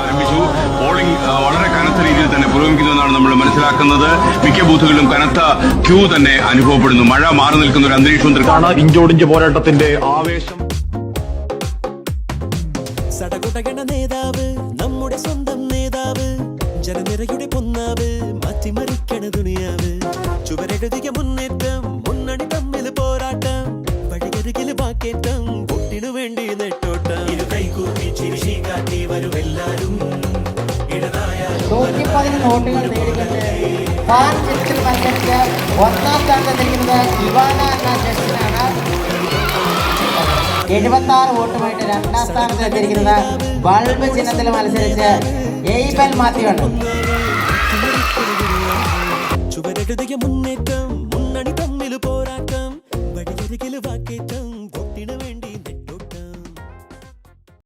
ആരംഭിച്ചു പോളിംഗ് വളരെ കനത്ത രീതിയിൽ തന്നെ പുരോഗമിക്കുന്നതാണ് നമ്മൾ മനസ്സിലാക്കുന്നത്. മിക്ക ബൂത്തുകളിലും കനത്ത ക്യൂ തന്നെ അനുഭവപ്പെടുന്നു. മഴ മാറി നിൽക്കുന്ന ഒരു അന്തരീക്ഷം അന്തരീക്ഷവും ഇഞ്ചോടിഞ്ച് പോരാട്ടത്തിന്റെ ആവേശം. സടകുടകണ നേതാവ് നമ്മുടെ സ്വന്തം നേതാവ് ജനനിരയുടെ പൊന്നാവ് മാറ്റിമറിക്കണ ദുനിയാവ്. ചുവരെഴുതിയ മുന്നേറ്റം മുന്നണി തമ്മിൽ പോരാട്ടം വഴിയരികിൽ വാക്കേറ്റം കുട്ടിനു വേണ്ടി നേട്ടം. ഇടതായാലും നോട്ടുകൾ നേടിക്കൊണ്ട് ഫാൻ ചിത്രത്തിൽ മത്സരിച്ച് ഒന്നാം ഇവാന എന്ന ജസ്റ്റിനാണ് എഴുപത്തി ആറ് വോട്ടുമായിട്ട് രണ്ടാം സ്ഥാനത്ത് എത്തിയിരിക്കുന്നത് ബൾബ് ചിഹ്നത്തിൽ മത്സരിച്ച് എയ്ബൽ മാത്യു ആണ് ചുവരെഴുതിയ മുന്നേറ്റം മുന്നണി തമ്മിൽ പോരാട്ടം.